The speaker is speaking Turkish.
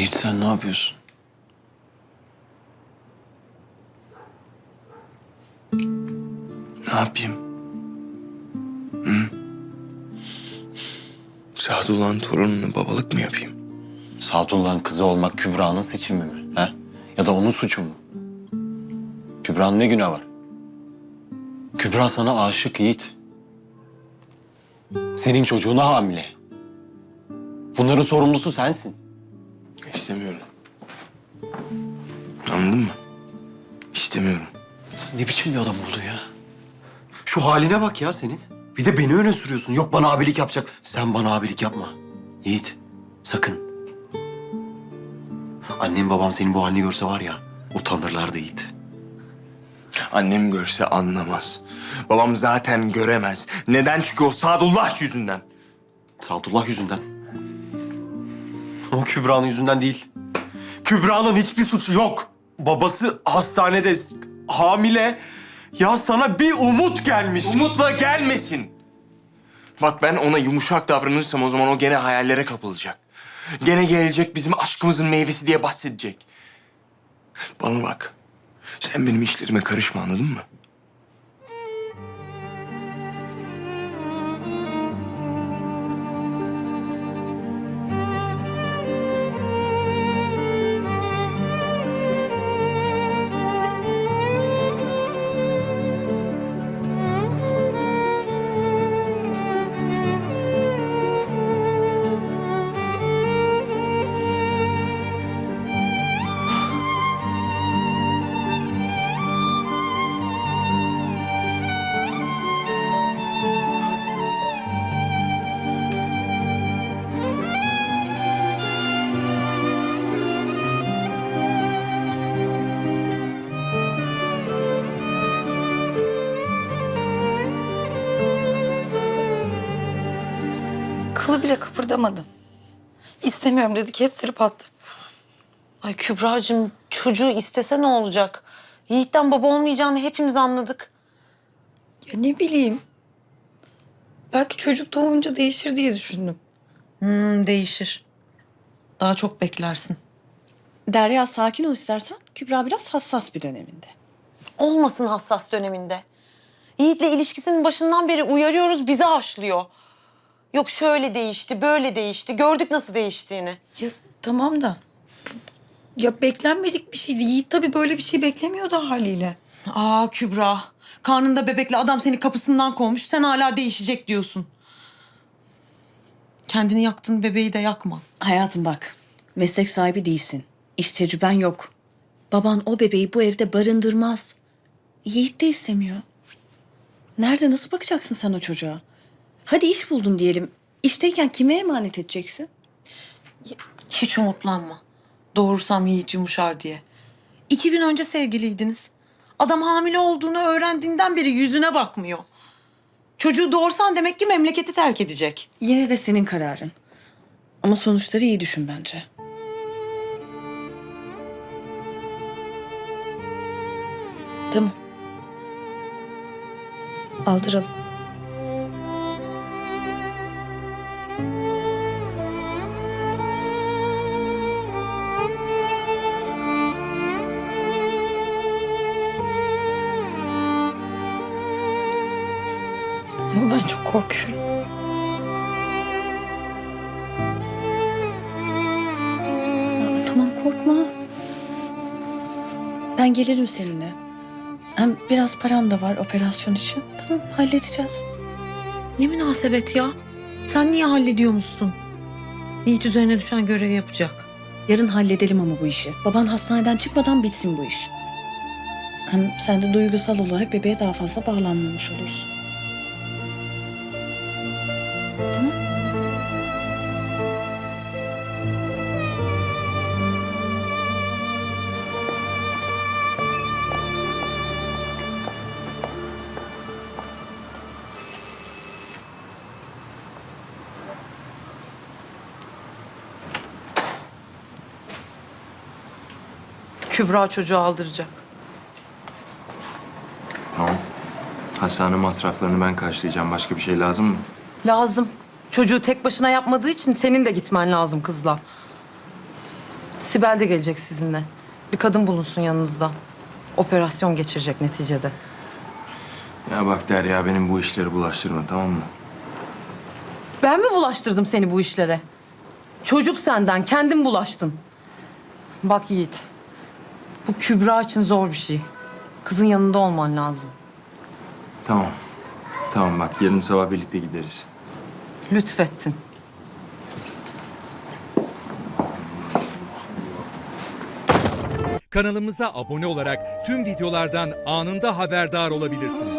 Yiğit sen ne yapıyorsun? Ne yapayım? Sadullah'ın torununa babalık mı yapayım? Sadullah'ın kızı olmak Kübra'nın seçimi mi? He? Ya da onun suçu mu? Kübra'nın ne günahı var? Kübra sana aşık Yiğit. Senin çocuğuna hamile. Bunların sorumlusu sensin. İstemiyorum. Anladın mı? İstemiyorum. Sen ne biçim bir adam oldun ya? Şu haline bak ya senin. Bir de beni öne sürüyorsun. Yok bana abilik yapacak. Sen bana abilik yapma. Yiğit, sakın. Annem babam senin bu halini görse var ya, utanırlardı Yiğit. Annem görse anlamaz. Babam zaten göremez. Neden? Çünkü o Sadullah yüzünden. Sadullah yüzünden. Ama Kübra'nın yüzünden değil. Kübra'nın hiçbir suçu yok. Babası hastanede hamile. Ya sana bir umut gelmiş. Umutla gelmesin. Bak ben ona yumuşak davranırsam o zaman o gene hayallere kapılacak. Gene gelecek bizim aşkımızın meyvesi diye bahsedecek. Bana bak. Sen benim işlerime karışma anladın mı? Kılı bile kıpırdamadım. İstemiyorum dedi kestirip attım. Ay Kübra'cığım çocuğu istese ne olacak? Yiğit'ten baba olmayacağını hepimiz anladık. Ya ne bileyim. Belki çocuk doğunca değişir diye düşündüm. Hmm, değişir. Daha çok beklersin. Derya sakin ol istersen. Kübra biraz hassas bir döneminde. Olmasın hassas döneminde. Yiğit'le ilişkisinin başından beri uyarıyoruz bizi haşlıyor. Yok şöyle değişti, böyle değişti. Gördük nasıl değiştiğini. Ya tamam da. Ya beklenmedik bir şeydi. Yiğit tabii böyle bir şey beklemiyordu haliyle. Aa Kübra, karnında bebekle adam seni kapısından kovmuş. Sen hala değişecek diyorsun. Kendini yaktın, bebeği de yakma. Hayatım bak. Meslek sahibi değilsin. İş tecrüben yok. Baban o bebeği bu evde barındırmaz. Yiğit de istemiyor. Nerede nasıl bakacaksın sen o çocuğa? Hadi iş buldun diyelim. İşteyken kime emanet edeceksin? Hiç umutlanma. Doğursam Yiğit yumuşar diye. İki gün önce sevgiliydiniz. Adam hamile olduğunu öğrendiğinden beri yüzüne bakmıyor. Çocuğu doğursan demek ki memleketi terk edecek. Yine de senin kararın. Ama sonuçları iyi düşün bence. Tamam. Aldıralım. Ama ben çok korkuyorum. Aa, tamam korkma. Ben gelirim seninle. Hem biraz param da var operasyon için. Tamam halledeceğiz. Ne münasebet ya? Sen niye hallediyormuşsun? Yiğit üzerine düşen görevi yapacak. Yarın halledelim ama bu işi. Baban hastaneden çıkmadan bitsin bu iş. Hem sen de duygusal olarak bebeğe daha fazla bağlanmamış olursun. Kübra çocuğu aldıracak. Tamam. Hastane masraflarını ben karşılayacağım. Başka bir şey lazım mı? Lazım. Çocuğu tek başına yapmadığı için senin de gitmen lazım kızla. Sibel de gelecek sizinle. Bir kadın bulunsun yanınızda. Operasyon geçirecek neticede. Ya bak Derya benim bu işleri bulaştırma tamam mı? Ben mi bulaştırdım seni bu işlere? Çocuk senden, kendin bulaştın. Bak Yiğit, bu Kübra için zor bir şey. Kızın yanında olman lazım. Tamam. Tamam bak yarın sabah birlikte gideriz. Lütfettin. Kanalımıza abone olarak tüm videolardan anında haberdar olabilirsiniz.